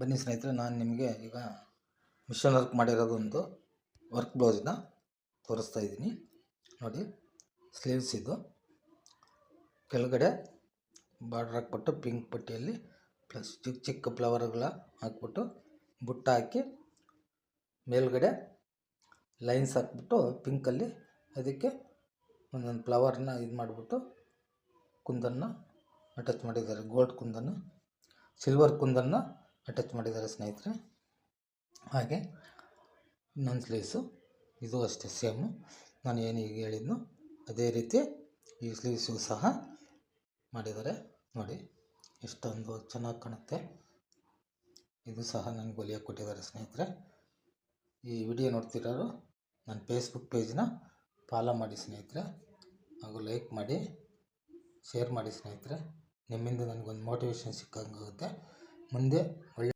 ಬನ್ನಿ ಸ್ನೇಹಿತರೆ, ನಾನು ನಿಮಗೆ ಈಗ ಮಿಷನ್ ವರ್ಕ್ ಮಾಡಿರೋದೊಂದು ವರ್ಕ್ ಬ್ಲೌಸ್ನ ತೋರಿಸ್ತಾ ಇದ್ದೀನಿ. ನೋಡಿ ಸ್ಲೀವ್ಸ್ ಇದು. ಕೆಳಗಡೆ ಬಾರ್ಡ್ರ್ ಹಾಕ್ಬಿಟ್ಟು ಪಿಂಕ್ ಪಟ್ಟಿಯಲ್ಲಿ ಪ್ಲಸ್ ಚಿಕ್ಕ ಚಿಕ್ಕ ಫ್ಲವರ್ಗಳ ಹಾಕ್ಬಿಟ್ಟು ಬುಟ್ಟ ಹಾಕಿ ಮೇಲ್ಗಡೆ ಲೈನ್ಸ್ ಹಾಕ್ಬಿಟ್ಟು ಪಿಂಕಲ್ಲಿ ಅದಕ್ಕೆ ಒಂದೊಂದು ಫ್ಲವರ್ನ ಇದು ಮಾಡಿಬಿಟ್ಟು ಕುಂದನ್ನು ಅಟ್ಯಾಚ್ ಮಾಡಿದ್ದಾರೆ. ಗೋಲ್ಡ್ ಕುಂದನ್ನು ಸಿಲ್ವರ್ ಕುಂದನ್ನು ಅಟ್ಯಾಚ್ ಮಾಡಿದ್ದಾರೆ ಸ್ನೇಹಿತರೆ. ಹಾಗೆ ಇನ್ನೊಂದು ಸ್ಲೀವ್ಸು. ಇದು ಅಷ್ಟೇ, ಸೇಮು. ನಾನು ಏನು ಈಗ ಹೇಳಿದ್ನು ಅದೇ ರೀತಿ ಈ ಸ್ಲೀವ್ಸು ಸಹ ಮಾಡಿದ್ದಾರೆ. ನೋಡಿ, ಎಷ್ಟೊಂದು ಚೆನ್ನಾಗಿ ಕಾಣುತ್ತೆ. ಇದು ಸಹ ನನಗೆ ಬಲಿಯಾಗಿ ಕೊಟ್ಟಿದ್ದಾರೆ ಸ್ನೇಹಿತರೆ. ಈ ವಿಡಿಯೋ ನೋಡ್ತಿರೋರು ನನ್ನ ಫೇಸ್ಬುಕ್ ಪೇಜ್ನ ಫಾಲೋ ಮಾಡಿ ಸ್ನೇಹಿತರೆ. ಹಾಗೂ ಲೈಕ್ ಮಾಡಿ, ಶೇರ್ ಮಾಡಿ ಸ್ನೇಹಿತರೆ. ನಿಮ್ಮಿಂದ ನನಗೊಂದು ಮೋಟಿವೇಶನ್ ಸಿಕ್ಕಂಗಾಗುತ್ತೆ. ಮುಂದೆ ಒಳ್ಳೆ